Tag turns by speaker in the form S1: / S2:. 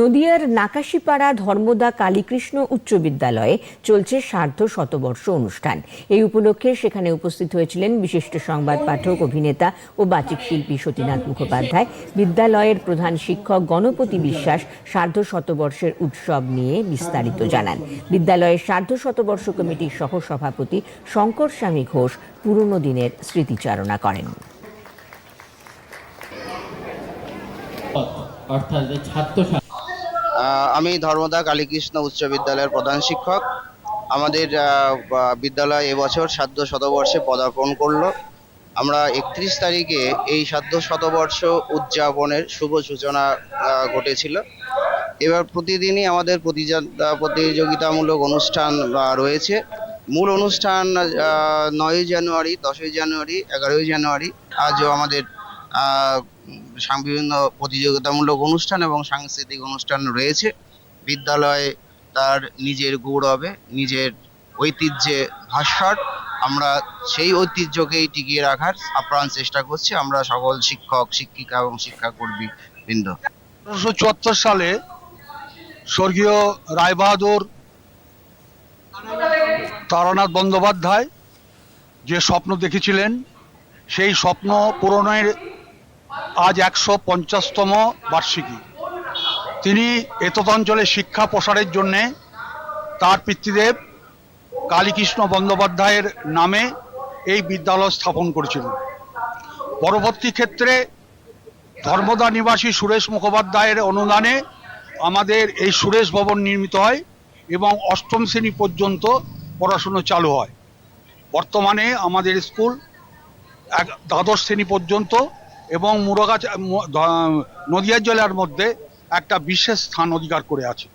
S1: নদিয়ার নাকাশিপাড়া ধর্মদা কালীকৃষ্ণ উচ্চ বিদ্যালয়ে চলছে সার্ধ শতবর্ষ অনুষ্ঠান। এই উপলক্ষে সেখানে উপস্থিত হয়েছিলেন বিশিষ্ট সংবাদ পাঠক, অভিনেতা ও বাচিক শিল্পী সতীনাথ মুখোপাধ্যায়। বিদ্যালয়ের প্রধান শিক্ষক গণপতি বিশ্বাস সার্ধ শতবর্ষের উৎসব নিয়ে বিস্তারিত জানান। বিদ্যালয়ের সার্ধ শতবর্ষ কমিটির সহ সভাপতি শঙ্কর স্বামী ঘোষ পুরনো দিনের স্মৃতিচারণা করেন।
S2: অর্থাৎ ছাত্র
S3: আমি ধর্মদা কালীকৃষ্ণ উচ্চ বিদ্যালয়ের প্রধান শিক্ষক। আমাদের বিদ্যালয় এবছর সাধ্য শতবর্ষে পদার্পণ করল। আমরা একত্রিশ তারিখে এই সাধ্য শতবর্ষ উদযাপনের শুভ সূচনা ঘটেছিল। এবার প্রতিদিনই আমাদের প্রতিযা- প্রতিযোগিতামূলক অনুষ্ঠান রয়েছে। মূল অনুষ্ঠান নয়ই জানুয়ারি, দশই জানুয়ারি, এগারোই জানুয়ারি, আজও আমাদের বিভিন্ন প্রতিযোগিতামূলক অনুষ্ঠান এবং সাংস্কৃতিক অনুষ্ঠান রয়েছে। বিদ্যালয়ে তার নিজের গৌরবে, নিজের ঐতিহ্যে ভাস্কর। আমরা সেই ঐতিহ্যকেই টিকিয়ে রাখার আপ্রাণ চেষ্টা করছি আমরা সকল শিক্ষক, শিক্ষিকা এবং শিক্ষাকর্মী বৃন্দ।
S4: উনিশশো চুয়াত্তর সালে স্বর্গীয় রায়বাহাদুর তারানাথ বন্দ্যোপাধ্যায় যে স্বপ্ন দেখেছিলেন, সেই স্বপ্ন পূরণের আজ একশো পঞ্চাশতম বার্ষিকী। তিনি এতদ অঞ্চলে শিক্ষা প্রসারের জন্যে তার পিতৃদেব কালীকৃষ্ণ বন্দ্যোপাধ্যায়ের নামে এই বিদ্যালয় স্থাপন করেছিলেন। পরবর্তী ক্ষেত্রে ধর্মদা নিবাসী সুরেশ মুখোপাধ্যায়ের অনুদানে আমাদের এই সুরেশ ভবন নির্মিত হয় এবং অষ্টম শ্রেণি পর্যন্ত পড়াশুনো চালু হয়। বর্তমানে আমাদের স্কুল এক দ্বাদশ শ্রেণি পর্যন্ত এবং মুরগাছ নদীয়ার জেলার মধ্যে একটা বিশেষ স্থান অধিকার করে আছে।